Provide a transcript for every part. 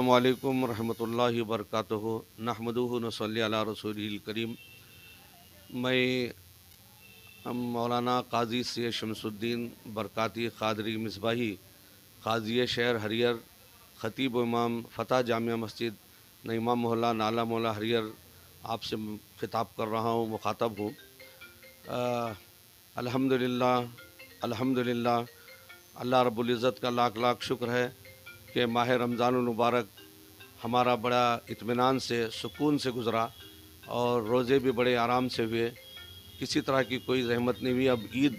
السلام علیکم ورحمۃ اللہ وبرکاتہ۔ نحمد نصلی علی رسول الکریم۔ میں مولانا قاضی سی شمس الدین برکاتی قادری مصباحی، قاضی شہر ہریر خطیب امام فتح جامعہ مسجد نعمہ محلہ نالا مولا ہریر آپ سے خطاب کر رہا ہوں، مخاطب ہوں۔ الحمد للہ الحمد للہ اللہ رب العزت کا لاکھ لاکھ شکر ہے۔ کہ ماہ رمضان المبارک ہمارا بڑا اطمینان سے، سکون سے گزرا اور روزے بھی بڑے آرام سے ہوئے۔ کسی طرح کی کوئی زحمت نہیں ہوئی۔ اب عید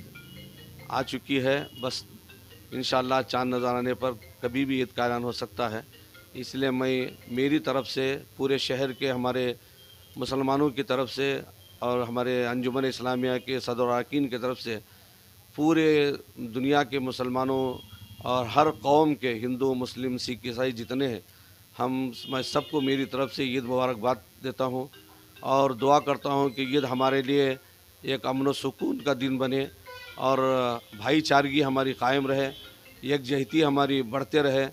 آ چکی ہے۔ بس انشاءاللہ چاند نظر آنے پر کبھی بھی عید کا اعلان ہو سکتا ہے۔ اس لیے میں میری طرف سے، پورے شہر کے ہمارے مسلمانوں کی طرف سے اور ہمارے انجمن اسلامیہ کے صدر اراکین کی طرف سے، پورے دنیا کے مسلمانوں اور ہر قوم کے ہندو، مسلم، سکھ، عیسائی جتنے ہیں، ہم، میں سب کو میری طرف سے عید مبارکباد دیتا ہوں اور دعا کرتا ہوں کہ عید ہمارے لیے ایک امن و سکون کا دن بنے اور بھائی چارگی ہماری قائم رہے یکجہتی ہماری بڑھتے رہے۔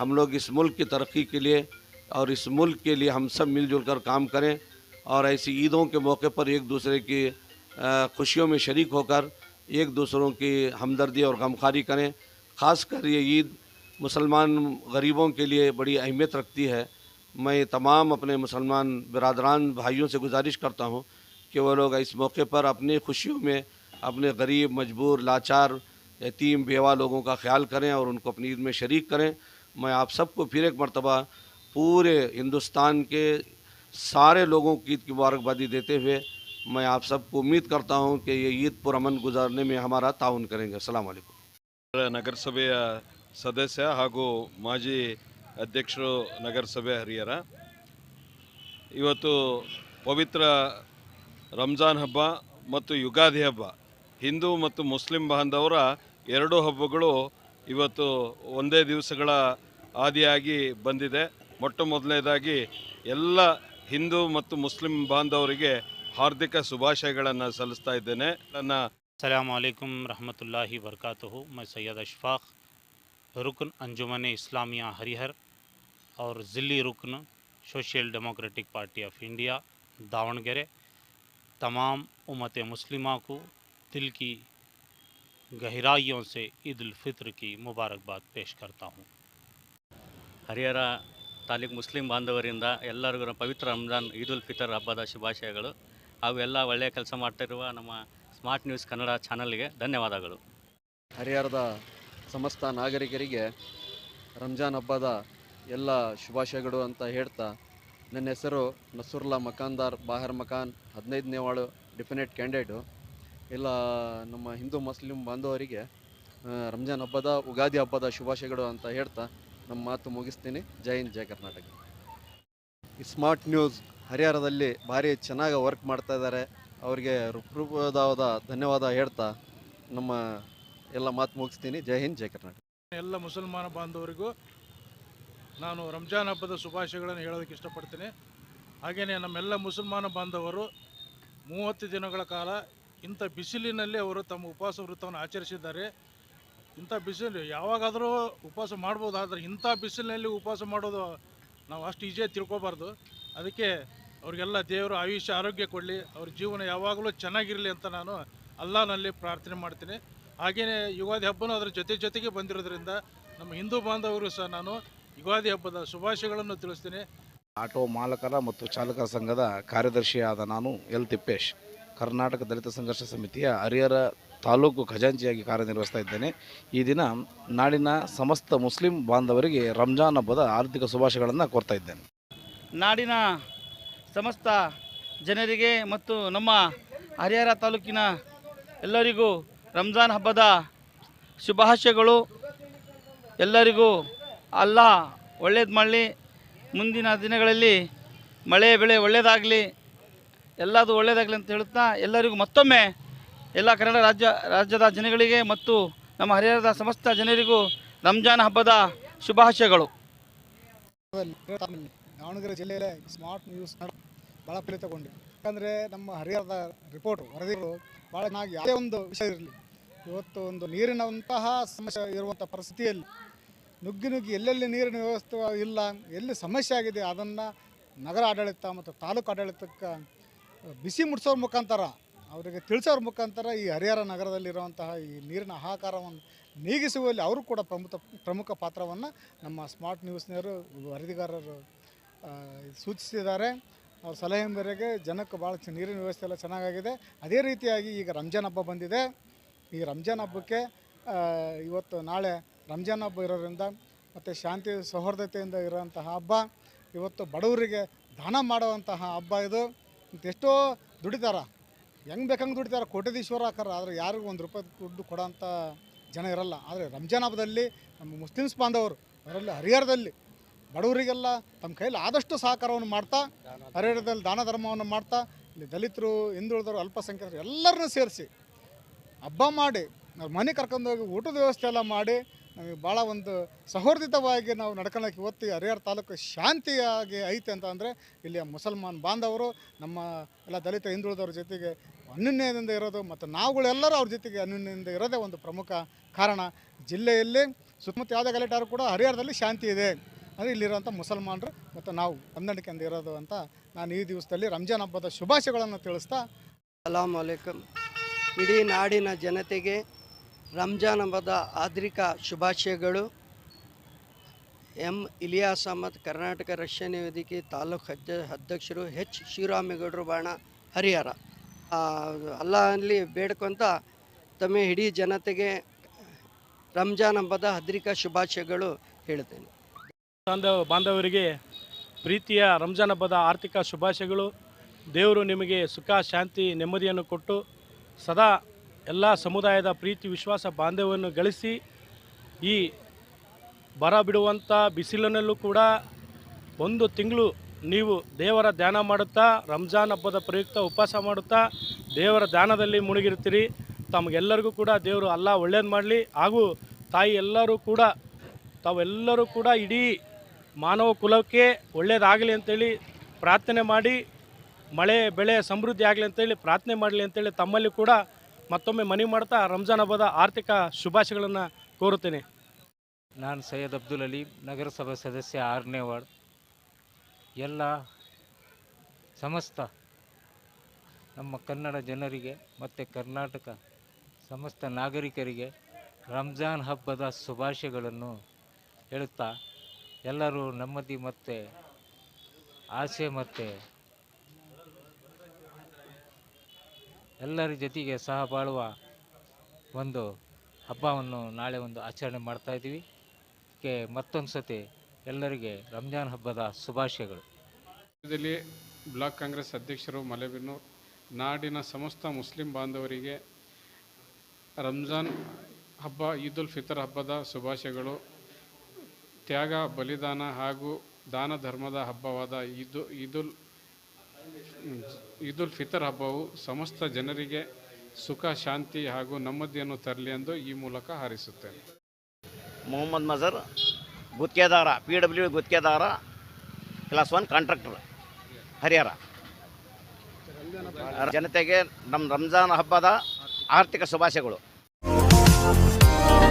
ہم لوگ اس ملک کی ترقی کے لیے اور اس ملک کے لیے ہم سب مل جل کر کام کریں اور ایسی عیدوں کے موقع پر ایک دوسرے کی خوشیوں میں شریک ہو کر ایک دوسروں کی ہمدردی اور غمخاری کریں۔ خاص کر یہ عید مسلمان غریبوں کے لیے بڑی اہمیت رکھتی ہے۔ میں تمام اپنے مسلمان برادران، بھائیوں سے گزارش کرتا ہوں کہ وہ لوگ اس موقع پر اپنی خوشیوں میں اپنے غریب، مجبور، لاچار، یتیم، بیوہ لوگوں کا خیال کریں اور ان کو اپنی عید میں شریک کریں۔ میں آپ سب کو پھر ایک مرتبہ پورے ہندوستان کے سارے لوگوں کی عید کی مبارکبادی دیتے ہوئے میں آپ سب کو امید کرتا ہوں کہ یہ عید پر امن گزارنے میں ہمارا تعاون کریں گے۔ السلام علیکم۔ ನಗರಸಭೆಯ ಸದಸ್ಯ ಹಾಗೂ ಮಾಜಿ ಅಧ್ಯಕ್ಷರು ನಗರಸಭೆ ಹರಿಹರ. ಇವತ್ತು ಪವಿತ್ರ ರಂಜಾನ್ ಹಬ್ಬ ಮತ್ತು ಯುಗಾದಿ ಹಬ್ಬ, ಹಿಂದೂ ಮತ್ತು ಮುಸ್ಲಿಂ ಬಾಂಧವರ ಎರಡೂ ಹಬ್ಬಗಳು ಇವತ್ತು ಒಂದೇ ದಿವಸಗಳ ಆದಿಯಾಗಿ ಬಂದಿದೆ. ಮೊಟ್ಟ ಮೊದಲನೇದಾಗಿ ಎಲ್ಲ ಹಿಂದೂ ಮತ್ತು ಮುಸ್ಲಿಂ ಬಾಂಧವರಿಗೆ ಹಾರ್ದಿಕ ಶುಭಾಶಯಗಳನ್ನು ಸಲ್ಲಿಸ್ತಾ ಇದ್ದೇನೆ. ನನ್ನ السلام علیکم ورحمۃ اللہ وبرکاتہ۔ میں سید اشفاق، رکن انجمن اسلامیہ ہریہر اور ذلی رکن سوشل ڈیموکریٹک پارٹی آف انڈیا داونگرے تمام امت مسلمہ کو دل کی گہرائیوں سے عید الفطر کی مبارکباد پیش کرتا ہوں۔ ಹರಿಹರ ತಾಲೂಕು مسلم ಬಾಂಧವರಿಂದ ಎಲ್ಲರಿಗೂ ಪವಿತ್ರ ರಂಜಾನ್ ಈದ್ ಉಲ್ ಫಿತರ್ ಹಬ್ಬದ ಶುಭಾಶಯಗಳು ಹಾಗೂ ಎಲ್ಲ ಒಳ್ಳೆಯ ಕೆಲಸ ಮಾಡ್ತಿರುವ ನಮ್ಮ ಸ್ಮಾರ್ಟ್ ನ್ಯೂಸ್ ಕನ್ನಡ ಚಾನಲ್ಗೆ ಧನ್ಯವಾದಗಳು. ಹರಿಹರದ ಸಮಸ್ತ ನಾಗರಿಕರಿಗೆ ರಂಜಾನ್ ಹಬ್ಬದ ಎಲ್ಲ ಶುಭಾಶಯಗಳು ಅಂತ ಹೇಳ್ತಾ ನನ್ನ ಹೆಸರು ನಸುರ್ಲಾ ಮಕಾನ್ದಾರ್ ಬಾಹರ್ ಮಕಾನ್ ಹದಿನೈದನೇ ವಾರ್ಡು ಡಿಫಿನೆಟ್ ಕ್ಯಾಂಡಿಡೇಟು. ಎಲ್ಲ ನಮ್ಮ ಹಿಂದೂ ಮುಸ್ಲಿಂ ಬಾಂಧವರಿಗೆ ರಂಜಾನ್ ಹಬ್ಬದ ಉಗಾದಿ ಹಬ್ಬದ ಶುಭಾಶಯಗಳು ಅಂತ ಹೇಳ್ತಾ ನಮ್ಮ ಮಾತು ಮುಗಿಸ್ತೀನಿ. ಜೈ ಹಿಂದ್, ಜೈ ಕರ್ನಾಟಕ. ಸ್ಮಾರ್ಟ್ ನ್ಯೂಸ್ ಹರಿಹರದಲ್ಲಿ ಭಾರಿ ಚೆನ್ನಾಗಿ ವರ್ಕ್ ಮಾಡ್ತಾ ಇದ್ದಾರೆ. ಅವರಿಗೆ ಹೃತ್ಪೂರ್ವಕವಾದ ಧನ್ಯವಾದ ಹೇಳ್ತಾ ನಮ್ಮ ಎಲ್ಲ ಮಾತು ಮುಗಿಸ್ತೀನಿ. ಜೈ ಹಿಂದ್, ಜೈ ಕರ್ನಾಟಕ. ಎಲ್ಲ ಮುಸಲ್ಮಾನ ಬಾಂಧವರಿಗೂ ನಾನು ರಂಜಾನ್ ಹಬ್ಬದ ಶುಭಾಶಯಗಳನ್ನು ಹೇಳೋದಕ್ಕೆ ಇಷ್ಟಪಡ್ತೀನಿ. ಹಾಗೆಯೇ ನಮ್ಮೆಲ್ಲ ಮುಸಲ್ಮಾನ ಬಾಂಧವರು ಮೂವತ್ತು ದಿನಗಳ ಕಾಲ ಇಂಥ ಬಿಸಿಲಿನಲ್ಲಿ ಅವರು ತಮ್ಮ ಉಪವಾಸ ವೃತ್ತವನ್ನು ಆಚರಿಸಿದ್ದಾರೆ. ಇಂಥ ಬಿಸಿಲು ಯಾವಾಗಾದರೂ ಉಪವಾಸ ಮಾಡ್ಬೋದು, ಆದರೆ ಇಂಥ ಬಿಸಿಲಿನಲ್ಲಿ ಉಪವಾಸ ಮಾಡೋದು ನಾವು ಅಷ್ಟು ಈಜಿಯಾಗಿ ತಿಳ್ಕೊಬಾರ್ದು. ಅದಕ್ಕೆ ಅವರಿಗೆಲ್ಲ ದೇವರು ಆಯುಷ್ಯ ಆರೋಗ್ಯ ಕೊಡಲಿ ಅವ್ರ ಜೀವನ ಯಾವಾಗಲೂ ಚೆನ್ನಾಗಿರಲಿ ಅಂತ ನಾನು ಅಲ್ಲಾನಲ್ಲಿ ಪ್ರಾರ್ಥನೆ ಮಾಡ್ತೀನಿ. ಹಾಗೆಯೇ ಯುಗಾದಿ ಹಬ್ಬನೂ ಅದರ ಜೊತೆ ಜೊತೆಗೆ ಬಂದಿರೋದ್ರಿಂದ ನಮ್ಮ ಹಿಂದೂ ಬಾಂಧವರು ಸಹ ನಾನು ಯುಗಾದಿ ಹಬ್ಬದ ಶುಭಾಶಯಗಳನ್ನು ತಿಳಿಸ್ತೀನಿ. ಆಟೋ ಮಾಲಕರ ಮತ್ತು ಚಾಲಕರ ಸಂಘದ ಕಾರ್ಯದರ್ಶಿಯಾದ ನಾನು ಎಲ್ ತಿಪ್ಪೇಶ್ ಕರ್ನಾಟಕ ದಲಿತ ಸಂಘರ್ಷ ಸಮಿತಿಯ ಹರಿಹರ ತಾಲೂಕು ಖಜಾಂಚಿಯಾಗಿ ಕಾರ್ಯನಿರ್ವಹಿಸ್ತಾ ಇದ್ದೇನೆ. ಈ ದಿನ ನಾಡಿನ ಸಮಸ್ತ ಮುಸ್ಲಿಂ ಬಾಂಧವರಿಗೆ ರಂಜಾನ್ ಹಬ್ಬದ ಆರ್ಥಿಕ ಶುಭಾಶಯಗಳನ್ನು ಕೋರ್ತಾ ಇದ್ದೇನೆ. ನಾಡಿನ ಸಮಸ್ತ ಜನರಿಗೆ ಮತ್ತು ನಮ್ಮ ಹರಿಹರ ತಾಲೂಕಿನ ಎಲ್ಲರಿಗೂ ರಂಜಾನ್ ಹಬ್ಬದ ಶುಭಾಶಯಗಳು. ಎಲ್ಲರಿಗೂ ಅಲ್ಲ ಒಳ್ಳೇದು ಮಾಡಲಿ. ಮುಂದಿನ ದಿನಗಳಲ್ಲಿ ಮಳೆ, ಬೆಳೆ ಒಳ್ಳೆಯದಾಗಲಿ ಎಲ್ಲದು ಒಳ್ಳೆಯದಾಗಲಿ ಅಂತ ಹೇಳುತ್ತಾ ಎಲ್ಲರಿಗೂ ಮತ್ತೊಮ್ಮೆ ಎಲ್ಲ ಕನ್ನಡ ರಾಜ್ಯ, ರಾಜ್ಯದ ಜನಗಳಿಗೆ ಮತ್ತು ನಮ್ಮ ಹರಿಹರದ ಸಮಸ್ತ ಜನರಿಗೂ ರಂಜಾನ್ ಹಬ್ಬದ ಶುಭಾಶಯಗಳು. ದಾವಣಗೆರೆ ಜಿಲ್ಲೆಯಲ್ಲೇ ಸ್ಮಾರ್ಟ್ ನ್ಯೂಸ್ ಭಾಳ ಪ್ರೇರಿತಗೊಂಡೆ ತಗೊಂಡು ಯಾಕಂದರೆ ನಮ್ಮ ಹರಿಹರದ ರಿಪೋರ್ಟ್, ವರದಿಗಳು ಭಾಳ ಚೆನ್ನಾಗಿ ಯಾವುದೇ ಒಂದು ವಿಷಯ ಇರಲಿ. ಇವತ್ತು ಒಂದು ನೀರಿನಂತಹ ಸಮಸ್ಯೆ ಇರುವಂಥ ಪರಿಸ್ಥಿತಿಯಲ್ಲಿ ನುಗ್ಗಿ ನುಗ್ಗಿ ಎಲ್ಲೆಲ್ಲಿ ನೀರಿನ ವ್ಯವಸ್ಥೆ ಇಲ್ಲ, ಎಲ್ಲಿ ಸಮಸ್ಯೆ ಆಗಿದೆ ಅದನ್ನು ನಗರ ಆಡಳಿತ ಮತ್ತು ತಾಲೂಕು ಆಡಳಿತಕ್ಕೆ ಬಿಸಿ ಮುಟ್ಸೋರ ಮುಖಾಂತರ, ಅವರಿಗೆ ತಿಳಿಸೋರ ಮುಖಾಂತರ ಈ ಹರಿಹರ ನಗರದಲ್ಲಿರುವಂತಹ ಈ ನೀರಿನ ಹಾಹಾಕಾರವನ್ನು ನೀಗಿಸುವಲ್ಲಿ ಅವರು ಕೂಡ ಪ್ರಮುಖ ಪ್ರಮುಖ ಪಾತ್ರವನ್ನು ನಮ್ಮ ಸ್ಮಾರ್ಟ್ ನ್ಯೂಸ್ನವರು, ವರದಿಗಾರರು ಸೂಚಿಸಿದ್ದಾರೆ. ಅವ್ರ ಸಲಹೆ ಮೇರೆಗೆ ಜನಕ್ಕೆ ಭಾಳ ನೀರಿನ ವ್ಯವಸ್ಥೆ ಎಲ್ಲ ಚೆನ್ನಾಗಾಗಿದೆ. ಅದೇ ರೀತಿಯಾಗಿ ಈಗ ರಂಜಾನ್ ಹಬ್ಬ ಬಂದಿದೆ. ಈ ರಂಜಾನ್ ಹಬ್ಬಕ್ಕೆ ಇವತ್ತು ನಾಳೆ ರಂಜಾನ್ ಹಬ್ಬ ಇರೋದ್ರಿಂದ ಮತ್ತು ಶಾಂತಿ ಸೌಹಾರ್ದತೆಯಿಂದ ಇರೋಂತಹ ಹಬ್ಬ, ಇವತ್ತು ಬಡವರಿಗೆ ದಾನ ಮಾಡುವಂತಹ ಹಬ್ಬ ಇದು. ಎಷ್ಟೋ ದುಡಿತಾರ. ಹೆಂಗೆ ಬೇಕಂಗೆ ದುಡಿತಾರೆ. ಕೋಟ್ಯಧೀಶ್ವರ ಹಾಕಾರ ಆದರೆ ಯಾರಿಗೂ ಒಂದು ರೂಪಾಯಿ ದುಡ್ಡು ಕೊಡೋಂಥ ಜನ ಇರಲ್ಲ. ಆದರೆ ರಂಜಾನ್ ಹಬ್ಬದಲ್ಲಿ ನಮ್ಮ ಮುಸ್ಲಿಮ್ಸ್ ಬಾಂಧವರು ಅದರಲ್ಲಿ ಹರಿಹರದಲ್ಲಿ ಬಡವರಿಗೆಲ್ಲ ತಮ್ಮ ಕೈಯಲ್ಲಿ ಆದಷ್ಟು ಸಹಕಾರವನ್ನು ಮಾಡ್ತಾ, ಹರಿಹರದಲ್ಲಿ ದಾನ ಧರ್ಮವನ್ನು ಮಾಡ್ತಾ, ಇಲ್ಲಿ ದಲಿತರು, ಹಿಂದುಳಿದವರು, ಅಲ್ಪಸಂಖ್ಯಾತರು ಎಲ್ಲರನ್ನೂ ಸೇರಿಸಿ ಹಬ್ಬ ಮಾಡಿ, ನಾವು ಮನೆ ಕರ್ಕೊಂಡೋಗಿ ಊಟದ ವ್ಯವಸ್ಥೆ ಎಲ್ಲ ಮಾಡಿ, ನಮಗೆ ಭಾಳ ಒಂದು ಸಹೋದಿತವಾಗಿ ನಾವು ನಡ್ಕೊಳ್ಳೋಕೆ ಇವತ್ತು ಹರಿಹರ ತಾಲೂಕು ಶಾಂತಿಯಾಗಿ ಐತೆ ಅಂತ ಅಂದರೆ ಇಲ್ಲಿಯ ಮುಸಲ್ಮಾನ್ ಬಾಂಧವರು, ನಮ್ಮ ಎಲ್ಲ ದಲಿತ ಹಿಂದುಳಿದವ್ರ ಜೊತೆಗೆ ಅನ್ಯೋನ್ಯದಿಂದ ಇರೋದು ಮತ್ತು ನಾವುಗಳೆಲ್ಲರೂ ಅವ್ರ ಜೊತೆಗೆ ಅನ್ಯೋನ್ಯದಿಂದ ಇರೋದೇ ಒಂದು ಪ್ರಮುಖ ಕಾರಣ. ಜಿಲ್ಲೆಯಲ್ಲಿ ಸುತ್ತಮುತ್ತ ಯಾವುದೇ ಗಲಾಟೆ ಕೂಡ ಹರಿಹರದಲ್ಲಿ ಶಾಂತಿ ಇದೆ. ಅಂದರೆ ಇಲ್ಲಿರುವಂಥ ಮುಸಲ್ಮಾನರು ಮತ್ತು ನಾವು ಹೊಂದಾಣಿಕೆಯಿಂದ ಇರೋದು ಅಂತ ನಾನು ಈ ದಿವಸದಲ್ಲಿ ರಂಜಾನ್ ಹಬ್ಬದ ಶುಭಾಶಯಗಳನ್ನು ತಿಳಿಸ್ತಾ ಸಲಾಮ್ ಅಲೈಕಮ್. ಇಡೀ ನಾಡಿನ ಜನತೆಗೆ ರಂಜಾನ್ ಹಬ್ಬದ ಆದ್ರಿಕ ಶುಭಾಶಯಗಳು. ಎಂ ಇಲಿಯಾಸ್ ಅಹಮದ್, ಕರ್ನಾಟಕ ರಕ್ಷಣೆ ವೇದಿಕೆ ತಾಲೂಕು ಅಧ್ಯ ಅಧ್ಯಕ್ಷರು ಹೆಚ್ ಶಿವರಾಮೇಗೌಡರು ಬಾಣ ಹರಿಹರ. ಅಲ್ಲಾ ಅಲ್ಲಿ ಬೇಡ್ಕೊಂತ ತಮ್ಮ ಇಡೀ ಜನತೆಗೆ ರಂಜಾನ್ ಹಬ್ಬದ ಹದ್ರಿಕಾ ಶುಭಾಶಯಗಳು ಹೇಳ್ತೇನೆ ಬಾಂಧವ ಬಾಂಧವರಿಗೆ ಪ್ರೀತಿಯ ರಂಜಾನ್ ಹಬ್ಬದ ಆರ್ಥಿಕ ಶುಭಾಶಯಗಳು. ದೇವರು ನಿಮಗೆ ಸುಖ, ಶಾಂತಿ, ನೆಮ್ಮದಿಯನ್ನು ಕೊಟ್ಟು ಸದಾ ಎಲ್ಲ ಸಮುದಾಯದ ಪ್ರೀತಿ, ವಿಶ್ವಾಸ, ಬಾಂಧವ್ಯವನ್ನು ಗಳಿಸಿ ಈ ಬರ ಬಿಡುವಂಥ ಬಿಸಿಲಿನಲ್ಲೂ ಕೂಡ ಒಂದು ತಿಂಗಳು ನೀವು ದೇವರ ಧ್ಯಾನ ಮಾಡುತ್ತಾ, ರಂಜಾನ್ ಹಬ್ಬದ ಪ್ರಯುಕ್ತ ಉಪವಾಸ ಮಾಡುತ್ತಾ ದೇವರ ಧ್ಯಾನದಲ್ಲಿ ಮುಳುಗಿರ್ತೀರಿ ತಮಗೆಲ್ಲರಿಗೂ ಕೂಡ ದೇವರು ಅಲ್ಲ ಒಳ್ಳೇದು ಮಾಡಲಿ. ಹಾಗೂ ತಾಯಿ ಎಲ್ಲರೂ ಕೂಡ, ತಾವೆಲ್ಲರೂ ಕೂಡ ಇಡೀ ಮಾನವ ಕುಲಕ್ಕೆ ಒಳ್ಳೆಯದಾಗಲಿ ಅಂತೇಳಿ ಪ್ರಾರ್ಥನೆ ಮಾಡಿ, ಮಳೆ, ಬೆಳೆ ಸಮೃದ್ಧಿ ಆಗಲಿ ಅಂತೇಳಿ ಪ್ರಾರ್ಥನೆ ಮಾಡಲಿ ಅಂತೇಳಿ ತಮ್ಮಲ್ಲಿ ಕೂಡ ಮತ್ತೊಮ್ಮೆ ಮನವಿ ಮಾಡ್ತಾ ರಂಜಾನ್ ಹಬ್ಬದ ಆರ್ಥಿಕ ಶುಭಾಶಯಗಳನ್ನು ಕೋರುತ್ತೇನೆ. ನಾನು ಸೈಯದ್ ಅಬ್ದುಲ್ ಅಲಿ, ನಗರಸಭಾ ಸದಸ್ಯ ಆರನೇ ವಾರ್ಡ್ ಎಲ್ಲ ಸಮಸ್ತ ನಮ್ಮ ಕನ್ನಡ ಜನರಿಗೆ ಮತ್ತು ಕರ್ನಾಟಕ ಸಮಸ್ತ ನಾಗರಿಕರಿಗೆ ರಂಜಾನ್ ಹಬ್ಬದ ಶುಭಾಶಯಗಳನ್ನು ಹೇಳುತ್ತಾ ಎಲ್ಲರೂ ನೆಮ್ಮದಿ ಮತ್ತು ಆಸೆ ಮತ್ತು ಎಲ್ಲರ ಜೊತೆಗೆ ಸಹ ಬಾಳುವ ಒಂದು ಹಬ್ಬವನ್ನು ನಾಳೆ ಒಂದು ಆಚರಣೆ ಮಾಡ್ತಾ ಇದ್ದೀವಿ. ಕೆ ಮತ್ತೊಂದು ಸತಿ ಎಲ್ಲರಿಗೆ ರಂಜಾನ್ ಹಬ್ಬದ ಶುಭಾಶಯಗಳು. ಬ್ಲಾಕ್ ಕಾಂಗ್ರೆಸ್ ಅಧ್ಯಕ್ಷರು ಮಲೆಬೆನ್ನೂರು, ನಾಡಿನ ಸಮಸ್ತ ಮುಸ್ಲಿಂ ಬಾಂಧವರಿಗೆ ರಂಜಾನ್ ಹಬ್ಬ, ಈದ್ ಉಲ್ ಫಿತರ್ ಹಬ್ಬದ ಶುಭಾಶಯಗಳು. ತ್ಯಾಗ, ಬಲಿದಾನ ಹಾಗೂ ದಾನ ಧರ್ಮದ ಹಬ್ಬವಾದ ಇದು ಈದುಲ್ ಈದುಲ್ ಫಿತರ್ ಹಬ್ಬವು ಸಮಸ್ತ ಜನರಿಗೆ ಸುಖ, ಶಾಂತಿ ಹಾಗೂ ನೆಮ್ಮದಿಯನ್ನು ತರಲಿ ಎಂದು ಈ ಮೂಲಕ ಹಾರೈಸುತ್ತೇನೆ. ಮೊಹಮ್ಮದ್ ಮಜರ್, ಗುತ್ತಿಗೆದಾರ ಪಿ ಡಬ್ಲ್ಯೂ ಗುತ್ತಿಗೆದಾರ ಕ್ಲಾಸ್ ಒನ್ ಕಾಂಟ್ರಾಕ್ಟರ್ ಹರಿಹರ. ಜನತೆಗೆ ನಮ್ಮ ರಂಜಾನ್ ಹಬ್ಬದ ಆರ್ಥಿಕ ಶುಭಾಶಯಗಳು.